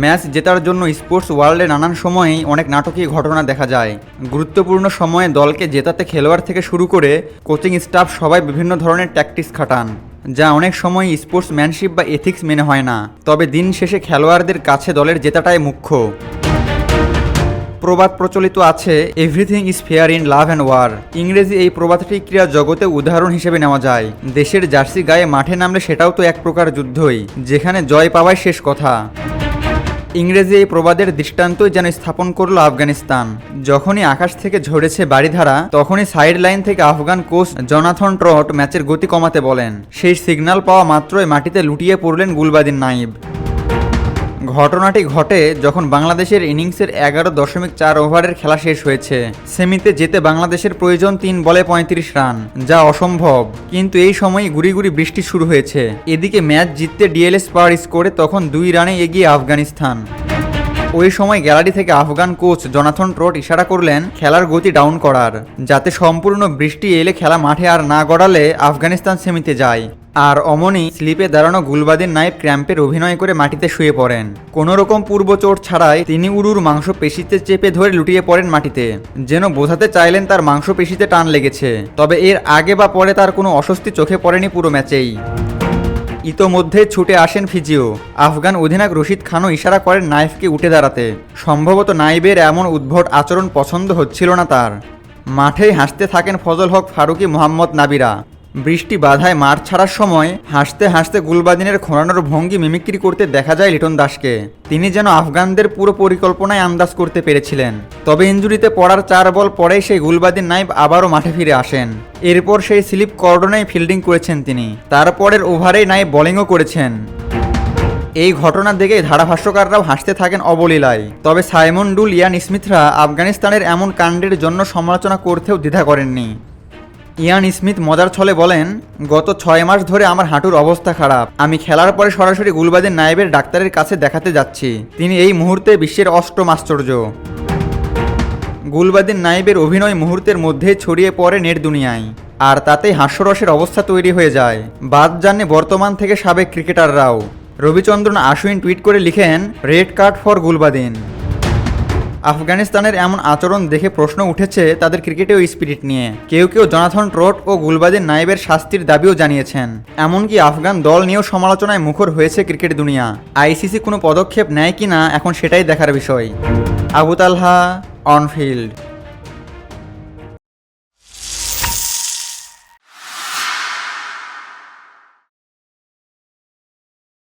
Match জেতার জন্য sports ওয়ার্ল্ডে নানান সময়েই অনেক নাটকীয় ঘটনা দেখা যায়। গুরুত্বপূর্ণ সময়ে দলকে জেতাতে খেলোয়াড় থেকে শুরু করে কোচিং স্টাফ সবাই বিভিন্ন ধরনের ট্যাকটিক্স খাটান, যা অনেক সময় স্পোর্টসম্যানশিপ বা এথিক্স মেনে হয় না। তবে দিন শেষে খেলোয়াড়দের কাছে দলের জেতাটাই মুখ্য। প্রবাদ প্রচলিত আছে everything is fair in love and war ইংরেজি এই প্রবাদটি ক্রীড়া জগতে উদাহরণ হিসেবে নেওয়া যায়। দেশের জার্সি গায়ে মাঠে নামলে সেটাও তো এক প্রকার যুদ্ধই, যেখানে জয় পাওয়াই শেষ কথা। ইংরেজি এই প্রবাদের দৃষ্টান্তই যেন স্থাপন করল আফগানিস্তান। যখনই আকাশ থেকে ঝরেছে বাড়িধারা তখনই সাইড লাইন থেকে আফগান কোচ জনাথন ট্রট ম্যাচের গতি কমাতে বলেন। সেই সিগন্যাল পাওয়া মাত্রই মাটিতে লুটিয়ে পড়লেন গুলবাদিন নাইব। ঘটনাটি ঘটে যখন বাংলাদেশের ইনিংসের এগারো দশমিক চার ওভারের খেলা শেষ হয়েছে। সেমিতে যেতে বাংলাদেশের প্রয়োজন তিন বলে পঁয়ত্রিশ রান, যা অসম্ভব। কিন্তু এই সময়ই গুড়ি গুড়ি বৃষ্টি শুরু হয়েছে। এদিকে ম্যাচ জিততে ডিএলএস পাওয়ার স্কোরে তখন দুই রানে এগিয়ে আফগানিস্তান। ওই সময় গ্যালারি থেকে আফগান কোচ জনাথন ট্রট ইশারা করলেন, খেলার গতি ডাউন করার, যাতে সম্পূর্ণ বৃষ্টি এলে খেলা মাঠে আর না গড়ালে আফগানিস্তান সেমিতে যায়। আর অমনি স্লিপে দাঁড়ানো গুলবাদিন নাইব ক্র্যাম্পের অভিনয় করে মাটিতে শুয়ে পড়েন। কোনো রকম পূর্ব চোট ছাড়াই তিনি উরুর মাংস পেশিতে চেপে ধরে লুটিয়ে পড়েন মাটিতে, যেন বোঝাতে চাইলেন তার মাংস পেশিতে টান লেগেছে। তবে এর আগে বা পরে তার কোনো অস্বস্তি চোখে পড়েনি পুরো ম্যাচেই। ইতোমধ্যে ছুটে আসেন ফিজিও। আফগান অধিনায়ক রশিদ খানও ইশারা করেন নাইফকে উঠে দাঁড়াতে। সম্ভবত নাইবের এমন উদ্ভট আচরণ পছন্দ হচ্ছিল না তার। মাঠেই হাসতে থাকেন ফজল হক, ফারুকি, মোহাম্মদ নাবিরা। বৃষ্টি বাধায় মাঠ ছাড়ার সময় হাসতে হাসতে গুলবাদিনের খোঁড়ানোর ভঙ্গি মিমিক্রি করতে দেখা যায় লিটন দাসকে। তিনি যেন আফগানদের পুরো পরিকল্পনায় আন্দাজ করতে পেরেছিলেন। তবে ইঞ্জুরিতে পড়ার চার বল পরেই সেই গুলবাদিন নাইব আবারও মাঠে ফিরে আসেন। এরপর সেই স্লিপ কর্ডনেই ফিল্ডিং করেছেন তিনি। তারপরের ওভারেই নাইব বোলিংও করেছেন। এই ঘটনা দেখে ধারাভাষ্যকাররাও হাসতে থাকেন অবলীলায়। তবে সাইমন ডুল ইয়ান স্মিথরা আফগানিস্তানের এমন কাণ্ডের জন্য সমালোচনা করতেও দ্বিধা করেননি। ইয়ান স্মিথ মজার ছলে বলেন, গত ছয় মাস ধরে আমার হাঁটুর অবস্থা খারাপ। আমি খেলার পরে সরাসরি গুলবাদের নায়েবের ডাক্তারের কাছে দেখাতে যাচ্ছি। তিনি এই মুহূর্তে বিশ্বের অষ্টম আশ্চর্য। গুলবাদিন নাইবের অভিনয় মুহূর্তের মধ্যে ছড়িয়ে পড়ে নেট দুনিয়ায়। আর তাতেই হাস্যরসের অবস্থা তৈরি হয়ে যায়। বাদ জানে বর্তমান থেকে সাবেক ক্রিকেটাররাও। রবিচন্দ্রন আশুইন টুইট করে লিখেন, রেড কার্ড ফর গুলবাদিন। আফগানিস্তানের এমন আচরণ দেখে প্রশ্ন উঠেছে তাদের ক্রিকেটেও স্পিরিট নিয়ে। কেউ কেউ জনাথন ট্রট ও গুলবাদের নাইবের শাস্তির দাবিও জানিয়েছেন। এমনকি আফগান দল নিয়েও সমালোচনায় মুখর হয়েছে ক্রিকেট দুনিয়া। আইসিসি কোনো পদক্ষেপ নেয় কি না, এখন সেটাই দেখার বিষয়। Abu Talha on field.